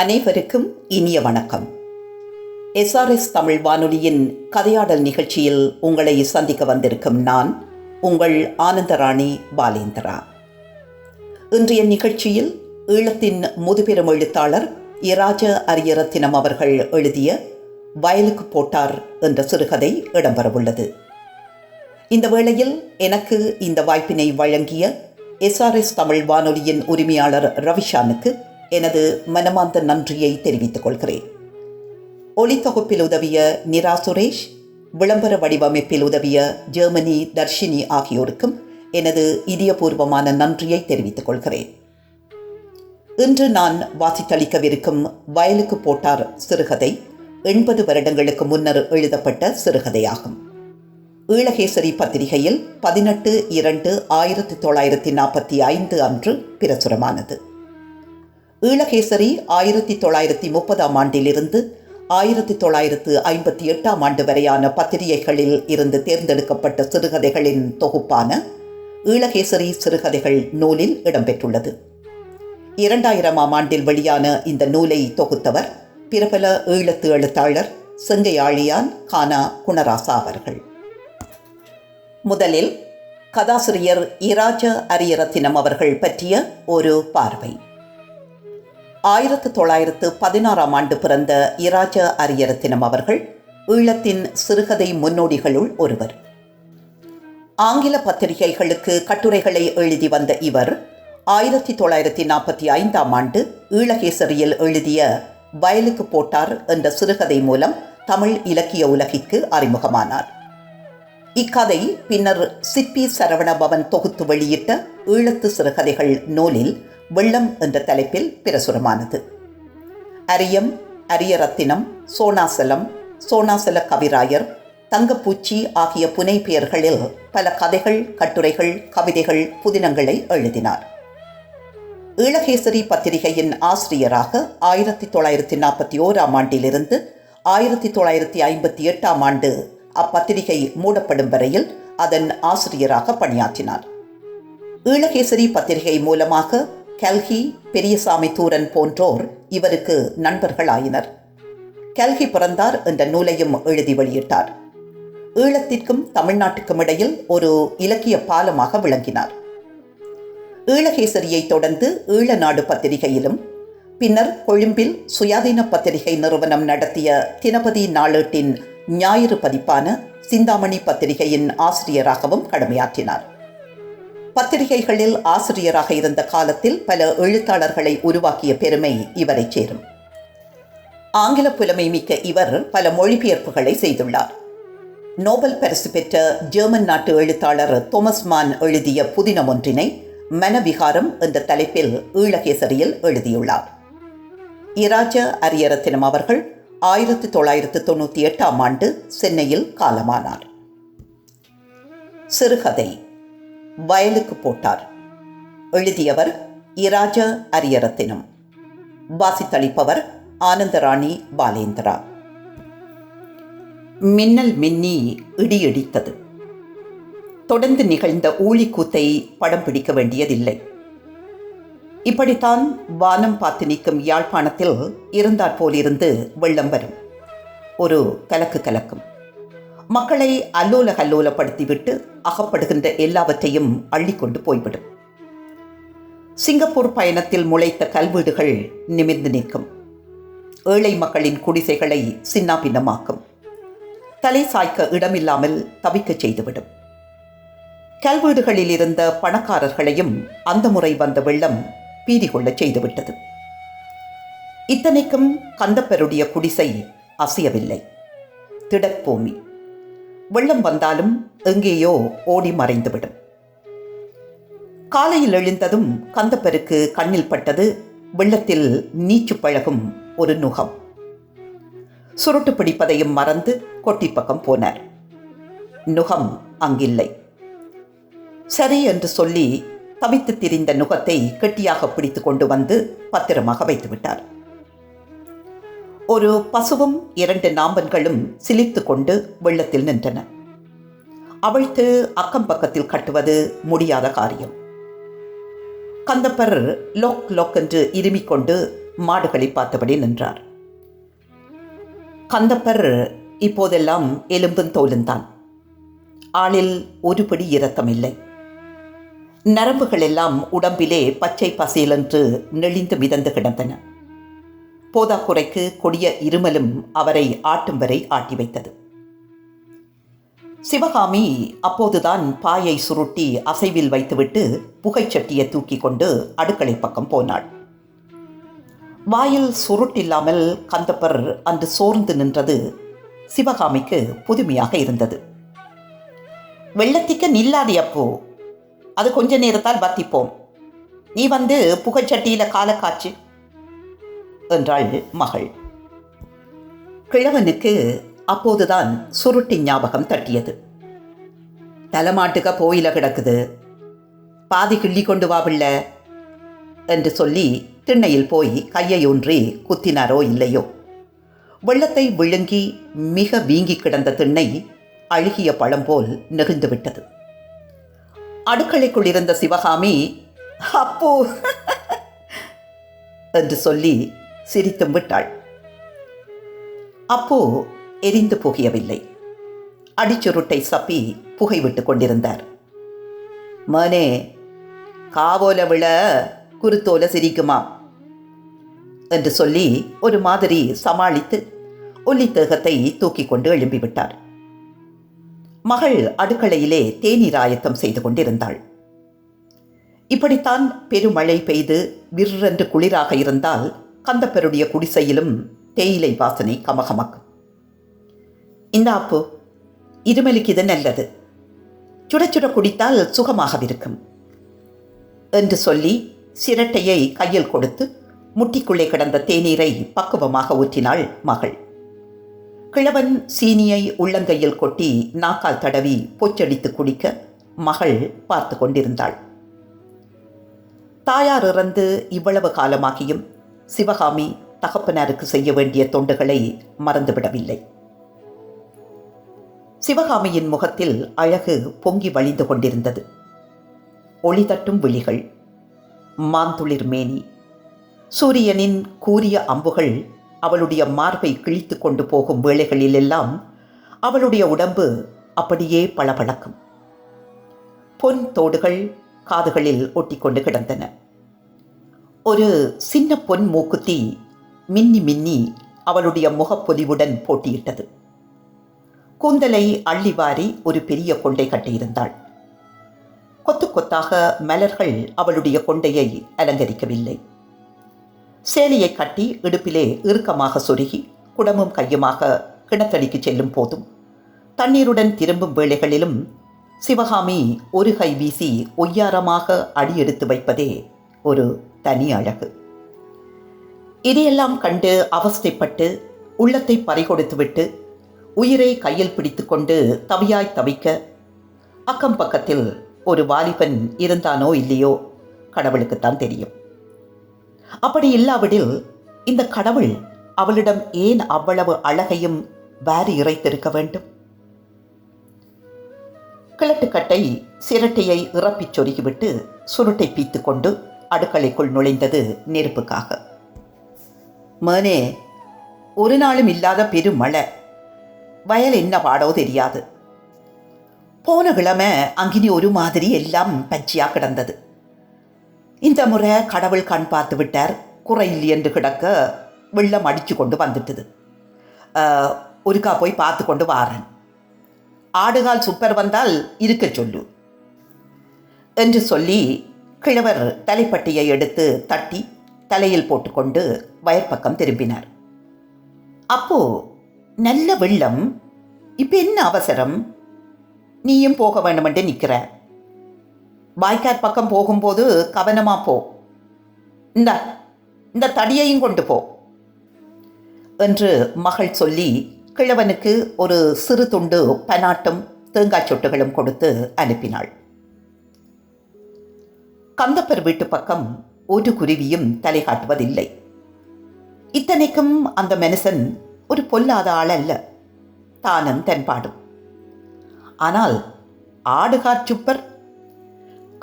அனைவருக்கும் இனிய வணக்கம். எஸ்ஆர்எஸ் தமிழ் வானொலியின் கதையாடல் நிகழ்ச்சியில் உங்களை சந்திக்க வந்திருக்கும் நான் உங்கள் ஆனந்தராணி பாலேந்திரா. இன்றைய நிகழ்ச்சியில் ஈழத்தின் முதுபெரும் எழுத்தாளர் இராஜ அரியரத்தினம் அவர்கள் எழுதிய வயலுக்கு போட்டார் என்ற சிறுகதை இடம்பெறவுள்ளது. இந்த வேளையில் எனக்கு இந்த வாய்ப்பினை வழங்கிய எஸ்ஆர்எஸ் தமிழ் வானொலியின் உரிமையாளர் ரவிஷானுக்கு எனது மனமார்ந்த நன்றியை தெரிவித்துக் கொள்கிறேன். ஒளித்தொகுப்பில் உதவிய நிரா சுரேஷ் விளம்பர வடிவமைப்பில் உதவிய ஜெர்மனி தர்ஷினி ஆகியோருக்கும் எனது இதயபூர்வமான நன்றியை தெரிவித்துக் கொள்கிறேன். இன்று நான் வாசித்தளிக்கவிருக்கும் வயலுக்கு போட்டார் சிறுகதை எண்பது வருடங்களுக்கு முன்னர் எழுதப்பட்ட சிறுகதையாகும். ஈழகேசரி பத்திரிகையில் பதினெட்டு இரண்டு ஆயிரத்தி தொள்ளாயிரத்தி நாற்பத்தி ஐந்து அன்று பிரசுரமானது. ஈழகேசரி ஆயிரத்தி தொள்ளாயிரத்தி முப்பதாம் ஆண்டிலிருந்து ஆயிரத்தி தொள்ளாயிரத்து ஐம்பத்தி எட்டாம் ஆண்டு வரையான பத்திரிகைகளில் இருந்து தேர்ந்தெடுக்கப்பட்ட சிறுகதைகளின் தொகுப்பான ஈழகேசரி சிறுகதைகள் நூலில் இடம்பெற்றுள்ளது. இரண்டாயிரமாம் ஆண்டில் வெளியான இந்த நூலை தொகுத்தவர் பிரபல ஈழத்து எழுத்தாளர் செங்கையாழியான் கானா குணராசா அவர்கள். முதலில் கதாசிரியர் இராஜ அரியரத்தினம் அவர்கள் பற்றிய ஒரு பார்வை. ஆயிரத்து தொள்ளாயிரத்து பதினாறாம் ஆண்டு பிறந்த இராஜ அரியரத்தினம் அவர்கள் ஈழத்தின் சிறுகதை முன்னோடிகளுள் ஒருவர். ஆங்கில பத்திரிகைகளுக்கு கட்டுரைகளை எழுதி வந்த இவர் ஆயிரத்தி தொள்ளாயிரத்தி நாற்பத்தி ஐந்தாம் ஆண்டு ஈழகேசரியில் எழுதிய வயலுக்கு போட்டார் என்ற சிறுகதை மூலம் தமிழ் இலக்கிய உலகிற்கு அறிமுகமானார். இக்கதை பின்னர் சிப்பி சரவணபவன் தொகுத்து வெளியிட்ட ஈழத்து சிறுகதைகள் நூலில் வெள்ளம் என்ற தலைப்பில் பிரசுரமானது. அரியம் அரியரத்தினம் சோனாசலம் சோனாசல கவிராயர் தங்கப்பூச்சி ஆகிய புனை பெயர்களில் பல கதைகள் கட்டுரைகள் கவிதைகள் புதினங்களை எழுதினார். ஈழகேசரி பத்திரிகையின் ஆசிரியராக ஆயிரத்தி தொள்ளாயிரத்தி நாற்பத்தி ஓராம் ஆண்டிலிருந்து ஆயிரத்தி தொள்ளாயிரத்தி ஐம்பத்தி எட்டாம் ஆண்டு அப்பத்திரிகை மூடப்படும் வரையில் அதன் ஆசிரியராக பணியாற்றினார். ஈழகேசரி பத்திரிகை மூலமாக கல்கி பெரியசாமி தூரன் போன்றோர் இவருக்கு நண்பர்களாயினர். கல்கி பிறந்தார் என்ற நூலையும் எழுதி வெளியிட்டார். ஈழத்திற்கும் தமிழ்நாட்டுக்கும் இடையில் ஒரு இலக்கிய பாலமாக விளங்கினார். ஈழகேசரியை தொடர்ந்து ஈழநாடு பத்திரிகையிலும் பின்னர் கொழும்பில் சுயாதீன பத்திரிகை நிறுவனம் நடத்திய தினபதி நாளேட்டின் ஞாயிறு பதிப்பான சிந்தாமணி பத்திரிகையின் ஆசிரியராகவும் கடமையாற்றினார். பத்திரிகைகளில் ஆசிரியராக இருந்த காலத்தில் பல எழுத்தாளர்களை உருவாக்கிய பெருமை இவரை சேரும். ஆங்கில புலமை மிக்க இவர் பல மொழிபெயர்ப்புகளை செய்துள்ளார். நோபல் பரிசு பெற்ற ஜெர்மன் நாட்டு எழுத்தாளர் தோமஸ் மான் எழுதிய புதினம் ஒன்றினை மனவிகாரம் என்ற தலைப்பில் ஈழகேசரியில் எழுதியுள்ளார். இராஜ அரியரத்தினம் அவர்கள் ஆயிரத்தி தொள்ளாயிரத்து தொண்ணூற்றி எட்டாம் ஆண்டு சென்னையில் காலமானார். சிறுகதை வயலுக்கு போட்டார். எழுதியவர் இராஜ அரியரத்தினம். வாசித்தளிப்பவர் ஆனந்தராணி பாலேந்திரா. மின்னல் மின்னி இடியடித்தது. தொடர்ந்து நிகழ்ந்த ஊழிக்கூத்தை படம் பிடிக்க வேண்டியதில்லை. இப்படித்தான் வானம் பார்த்து நிற்கும் யாழ்ப்பாணத்தில் இருந்தாற் போலிருந்து வெள்ளம் வரும். ஒரு கலக்கு கலக்கும். மக்களை அல்லோல கல்லோலப்படுத்திவிட்டு அகப்படுகின்ற எல்லாவற்றையும் அள்ளிக்கொண்டு போய்விடும். சிங்கப்பூர் பயணத்தில் முளைத்த கல்வீடுகள் நிமிர்ந்து நிற்கும். ஏழை மக்களின் குடிசைகளை சின்னாபின்னமாக்கும். தலை சாய்க்க இடமில்லாமல் தவிக்கச் செய்துவிடும். கல்வீடுகளில் இருந்த பணக்காரர்களையும் அந்த முறை வந்த வெள்ளம் பீதி கொள்ளச் செய்துவிட்டது. இத்தனைக்கும் கந்தப்பருடைய குடிசை அசையவில்லை. திடப்பூமி. வெள்ளம் வந்தாலும் எங்கேயோ ஓடி மறைந்துவிடும். காலையில் எழுந்ததும் கந்தப்பருக்கு கண்ணில் பட்டது வெள்ளத்தில் நீச்சு பழகும் ஒரு நுகம். சுருட்டு பிடிப்பதையும் மறந்து கொட்டி பக்கம் போனார். நுகம் அங்கில்லை. சரி என்று சொல்லி தவித்து திரிந்த நுகத்தை கெட்டியாக பிடித்து கொண்டு வந்து பத்திரமாக வைத்துவிட்டார். ஒரு பசுவும் இரண்டு நாம்பன்களும் சிலித்து கொண்டு வெள்ளத்தில் நின்றன. அவிழ்த்து அக்கம் பக்கத்தில் கட்டுவது முடியாத காரியம். கந்தப்பர் லோக் லோக் என்று இருமிக் கொண்டு மாடுகளை பார்த்தபடி நின்றார். கந்தப்பர் இப்போதெல்லாம் எலும்பும் தோலுந்தான் ஆளில் ஒருபடி இரத்தமில்லை நரம்புகள் எல்லாம் உடம்பிலே பச்சை பசேலென்று நெளிந்து மிதந்து கிடந்தன. போதாக்குறைக்கு கொடிய இருமலும் அவரை ஆட்டும் வரை ஆட்டி வைத்தது. சிவகாமி அப்போதுதான் பாயை சுருட்டி அசைவில் வைத்துவிட்டு புகைச்சட்டியை தூக்கி கொண்டு அடுக்களை பக்கம் போனாள். வாயில் சுருட்டில்லாமல் கந்தப்பர் அன்று சோர்ந்து நின்றது சிவகாமிக்கு புதுமையாக இருந்தது. வெள்ளத்திக்க நில்லாதே அப்போ அது கொஞ்ச நேரத்தால் பத்திப்போம் நீ வந்து புகைச்சட்டியில கால காய்ச்சு என்றாள் மகள். கிழவனுக்கு அப்போதுதான் சுருட்டி ஞாபகம் தட்டியது. தலைமாட்டுக்க போயில கிடக்குது. பாதி கிள்ளி கொண்டு வா பிள்ளை என்று சொல்லி திண்ணையில் போய் கையை ஒன்றி குத்தினாரோ இல்லையோ. வெள்ளத்தை விழுங்கி மிக வீங்கி கிடந்த திண்ணை அழுகிய பழம் போல் நெகிழ்ந்து விட்டது. அடுக்களைக்குள் இருந்த சிவகாமி அப்போ என்று சொல்லி சிரித்தும் விட்டாள். அப்போ எரிந்து போகியவில்லை. அடிச்சுருட்டை சப்பி புகை விட்டு கொண்டிருந்தார். மனே காவோல விழ குருத்தோல சிரிக்குமா? என்று சொல்லி ஒரு மாதிரி சமாளித்து ஒல்லித்தேகத்தை தூக்கி கொண்டு எழும்பிவிட்டார். மகள் அடுக்களையிலே தேநீர் ஆயத்தம் செய்து கொண்டிருந்தாள். இப்படித்தான் பெருமழை பெய்து விற்றென்று குளிராக இருந்தால் கந்தப்பருடைய குடிசையிலும் தேயிலை வாசனை கமகமக்கும். இந்த அப்பு இருமலுக்கு இது நல்லது. சுட சுட குடித்தால் சுகமாகவிருக்கும். என்று சொல்லி சிரட்டையை கையில் கொடுத்து முட்டிக்குள்ளே கிடந்த தேநீரை பக்குவமாக ஊற்றினாள் மகள். கிழவன் சீனியை உள்ளங்கையில் கொட்டி நாக்கால் தடவி பொச்சடித்து குடிக்க மகள் பார்த்து கொண்டிருந்தாள். தாயார் இறந்து இவ்வளவு காலமாகியும் சிவகாமி தகப்பனாருக்கு செய்ய வேண்டிய தொண்டுகளை மறந்துவிடவில்லை. சிவகாமியின் முகத்தில் அழகு பொங்கி வழிந்து கொண்டிருந்தது. ஒளி தட்டும் விழிகள் மாந்துளிர் மேனி சூரியனின் கூரிய அம்புகள் அவளுடைய மார்பை கிழித்து கொண்டு போகும் வேளைகளிலெல்லாம் அவளுடைய உடம்பு அப்படியே பளபளக்கும். பொன் தோடுகள் காதுகளில் ஒட்டிக்கொண்டு கிடந்தன. ஒரு சின்ன பொன் மூக்குத்தி மின்னி மின்னி அவளுடைய முகப்பொலிவுடன் போட்டியிட்டது. கூந்தலை அள்ளி வாரி ஒரு பெரிய கொண்டை கட்டியிருந்தாள். கொத்து கொத்தாக மலர்கள் அவளுடைய கொண்டையை அலங்கரிக்கவில்லை. சேலையை கட்டி இடுப்பிலே இறுக்கமாக சொருகி குடமும் கையுமாக கிணத்தடிக்கு செல்லும் போதும் தண்ணீருடன் திரும்பும் வேளைகளிலும் சிவகாமி ஒரு கை வீசி ஒய்யாரமாக அடியெடுத்து வைப்பதே ஒரு தனி அழகு. இதையெல்லாம் கண்டு அவஸ்தைப்பட்டு உள்ளத்தை பறிகொடுத்துவிட்டு உயிரை கையில் பிடித்துக்கொண்டு தவியாய் தவிக்க அக்கம் பக்கத்தில் ஒரு வாலிபன் இருந்தானோ இல்லையோ கடவுளுக்குத்தான் தெரியும். அப்படி இல்லாவிடில் இந்த கடவுள் அவளிடம் ஏன் அவ்வளவு அழகையும் வாரி இறைத்திருக்க வேண்டும்? கிழட்டுக்கட்டை சிரட்டையை இறப்பிச் சொருகிவிட்டு சுருட்டை பீத்து கொண்டு அடுக்கலைக்குள் நுழைந்தது நெருப்புக்காக. மேனே ஒரு நாளும் இல்லாத பெருமழை வயல் என்ன பாடோ தெரியாது. போன கிழமை அங்கினி ஒரு மாதிரி எல்லாம் பச்சையா கிடந்தது. இந்த முறை கடவுள் கண் பார்த்து விட்டார். குறையில் என்று கிடக்க வெள்ளம் அடித்து கொண்டு வந்துட்டுது. ஒருக்கா போய் பார்த்து கொண்டு வாரேன். ஆடுகால் சுப்பர் வந்தால் இருக்க சொல்லு. என்று சொல்லி கிழவர் தலைப்பட்டியை எடுத்து தட்டி தலையில் போட்டுக்கொண்டு வயற்பக்கம் திரும்பினார். அப்போ நல்ல வெள்ளம் இப்போ என்ன அவசரம்? நீயும் போக வேண்டுமென்று நிற்கிற வாய்க்கால் பக்கம் போகும்போது கவனமா போ. இந்த இந்த தடியையும் கொண்டு போ. என்று மகள் சொல்லி கிழவனுக்கு ஒரு சிறு துண்டு பனாட்டும் தேங்காய் சொட்டுகளும் கொடுத்து அனுப்பினாள். கந்தப்பர் வீட்டு பக்கம் ஒரு குருவியும் தலை காட்டுவதில்லை. இத்தனைக்கும் அந்த மனுஷன் ஒரு பொல்லாத ஆள் அல்ல. தானும் தென்பாடும். ஆனால் ஆடுகாச்சுப்பர்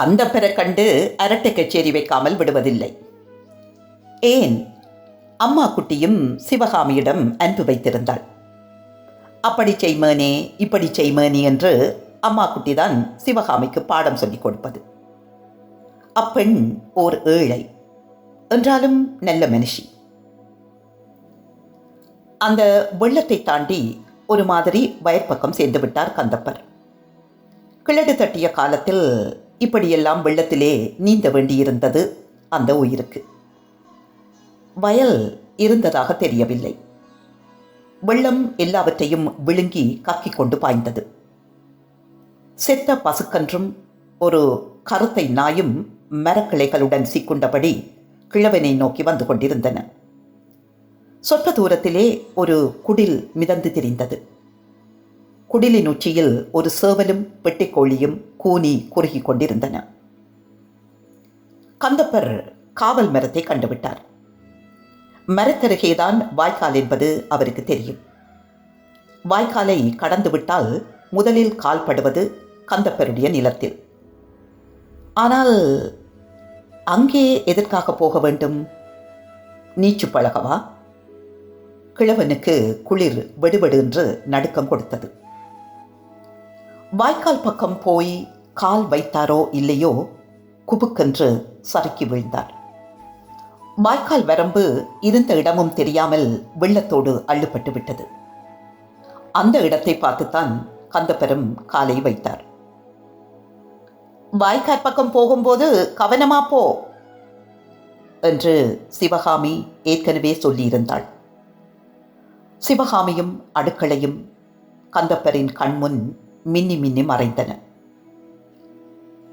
கந்தப்பரை கண்டு அரட்டை கச்சேரி வைக்காமல் விடுவதில்லை. ஏன்? அம்மா குட்டியும் சிவகாமியிடம் அன்பு வைத்திருந்தாள். அப்படி செய்மேனே இப்படி செய்மேனே என்று அம்மா குட்டிதான் சிவகாமிக்கு பாடம் சொல்லிக் கொடுப்பது. அப்பெண் ஓர் ஏழை என்றாலும் நல்ல மனுஷி. அந்த வெள்ளத்தை தாண்டி ஒரு மாதிரி வயற்பக்கம் சேர்ந்து விட்டார் கந்தப்பர். கிழடு தட்டிய காலத்தில் இப்படியெல்லாம் வெள்ளத்திலே நீந்த வேண்டியிருந்தது அந்த உயிருக்கு. வயல் இருந்ததாக தெரியவில்லை. வெள்ளம் எல்லாவற்றையும் விழுங்கி கக்கிக் கொண்டு பாய்ந்தது. செத்த பசுக்கன்றும் ஒரு கருத்தை நாயும் மரக்கிளைகளுடன் சிக்குண்டபடி கிழவனை நோக்கி வந்து கொண்டிருந்தன. சொற்ப தூரத்திலே ஒரு குடில் மிதந்து திரிந்தது. குடிலின் உச்சியில் ஒரு சேவலும் பெட்டிக்கோழியும் கூனி குறுகி கொண்டிருந்தன. கந்தப்பர் காவல் மரத்தை கண்டுவிட்டார். மரத்தருகேதான் வாய்க்கால் என்பது அவருக்கு தெரியும். வாய்க்காலை கடந்துவிட்டால் முதலில் கால்படுவது கந்தப்பருடைய நிலத்தில். ஆனால் அங்கே எதற்காக போக வேண்டும்? நீச்சு பழகவா? கிழவனுக்கு குளிர் வெடுவெடு என்று நடுக்கம் கொடுத்தது. வாய்க்கால் பக்கம் போய் கால் வைத்தாரோ இல்லையோ குபுக்கென்று சறுக்கி விழுந்தார். வாய்க்கால் வரம்பு இருந்த இடமும் தெரியாமல் வெள்ளத்தோடு அள்ளுப்பட்டு விட்டது. அந்த இடத்தை பார்த்துத்தான் கந்தப்பெரும் காலை வைத்தார். வாய்க்கால் பக்கம் போகும்போது கவனமா போ என்று சிவகாமி ஏற்கனவே சொல்லியிருந்தாள். சிவகாமியும் அடுக்களையும் கந்தப்பரின் கண்முன் மின்னி மின்னி மறைந்தன.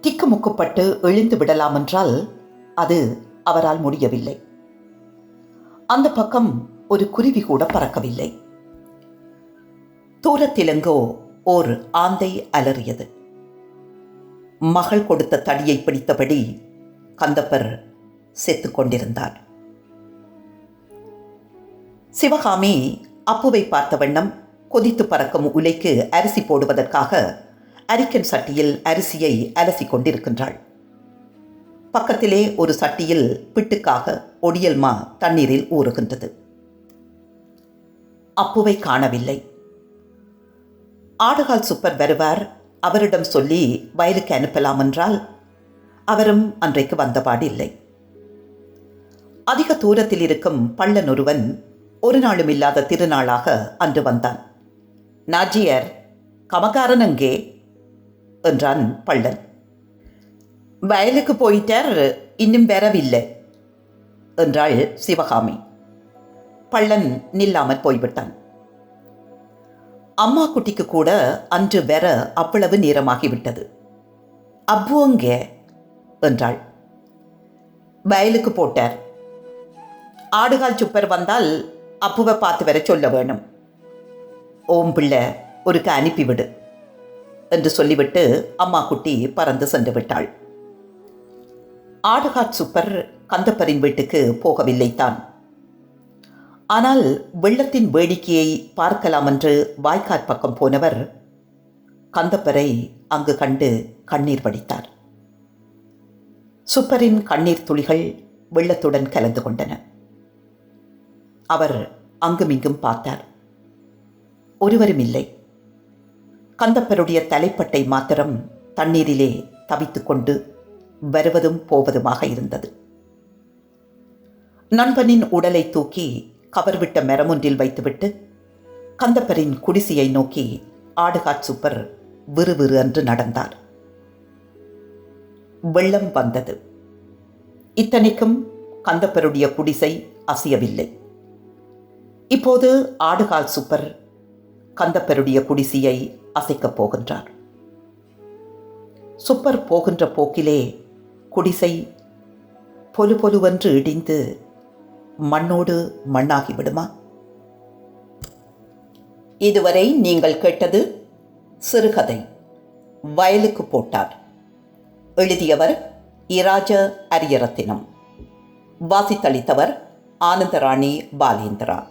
திக்குமுக்குப்பட்டு எழுந்து விடலாம் என்றால் அது அவரால் முடியவில்லை. அந்த பக்கம் ஒரு குருவி கூட பறக்கவில்லை. தூரத்திலெங்கோ ஓர் ஆந்தை அலறியது. மகள் கொடுத்த தடியை பிடித்தபடி கந்தப்பர் செத்துக் கொண்டிருந்தார். சிவகாமி அப்புவை பார்த்த வண்ணம் கொதித்து பறக்கும் உலைக்கு அரிசி போடுவதற்காக அரிக்கன் சட்டியில் அரிசியை அலசி கொண்டிருக்கின்றாள். பக்கத்திலே ஒரு சட்டியில் பிட்டுக்காக ஒடியல்மா தண்ணீரில் ஊறுகின்றது. அப்புவை காணவில்லை. ஆடுகால் சுப்பர் வருவார் அவரிடம் சொல்லி வயலுக்கு அனுப்பலாம் என்றால் அவரும் அன்றைக்கு வந்தபாடு இல்லை. அதிக தூரத்தில் இருக்கும் பள்ளன் ஒருவன் ஒரு நாளும் இல்லாத திருநாளாக அன்று வந்தான். நாஜியர் கமகாரன் அங்கே என்றான் பள்ளன் வயலுக்கு போயிட்டார் இன்னும் வரவில்லை என்றாள் சிவகாமி. பள்ளன் நில்லாமல் போய்விட்டான். அம்மா குட்டிக்கு கூட அன்று வர அவ்வளவு நேரமாகிவிட்டது. அப்புவங்க என்றாள். வயலுக்கு போட்டார். ஆடுகால் சுப்பர் வந்தால் அப்புவை பார்த்து வர சொல்ல வேணும். ஓம் பிள்ளை ஒருக்க அனுப்பிவிடு என்று சொல்லிவிட்டு அம்மா குட்டி பறந்து சென்று விட்டாள். ஆடுகாட் சுப்பர் கந்தப்பரின் வீட்டுக்கு போகவில்லை தான். ஆனால் வெள்ளத்தின் வேடிக்கையை பார்க்கலாம் என்று வாய்க்காற் பக்கம் போனவர் கந்தப்பரை அங்கு கண்டு கண்ணீர் வடித்தார். சுப்பரின் கண்ணீர் துளிகள் வெள்ளத்துடன் கலந்து கொண்டன. அவர் அங்குமிங்கும் பார்த்தார். ஒருவரும் இல்லை கந்தப்பருடைய தலைப்பட்டை மாத்திரம் தண்ணீரிலே தவித்துக்கொண்டு வருவதும் போவதுமாக இருந்தது. நண்பனின் உடலை தூக்கி கவர்விட்ட மரமொன்றில் வைத்துவிட்டு கந்தப்பரின் குடிசையை நோக்கி ஆடுகாட் சூப்பர் விறுவிறு என்று நடந்தார். வெள்ளம் வந்தது. இத்தனைக்கும் கந்தப்பருடைய குடிசை அசையவில்லை. இப்போது ஆடுகால் சூப்பர் கந்தப்பருடைய குடிசையை அசைக்கப் போகின்றார். சுப்பர் போகின்ற போக்கிலே குடிசை பொலு பொலுவென்று இடிந்து மண்ணோடு மண்ணாகி விடுமா? இதுவரை நீங்கள் கேட்டது சிறுகதை. வயலுக்கு போட்டார். எழுதியவர் இராஜ அரியரத்தினம். வாசித்தளித்தவர் ஆனந்தராணி பாலேந்திரா.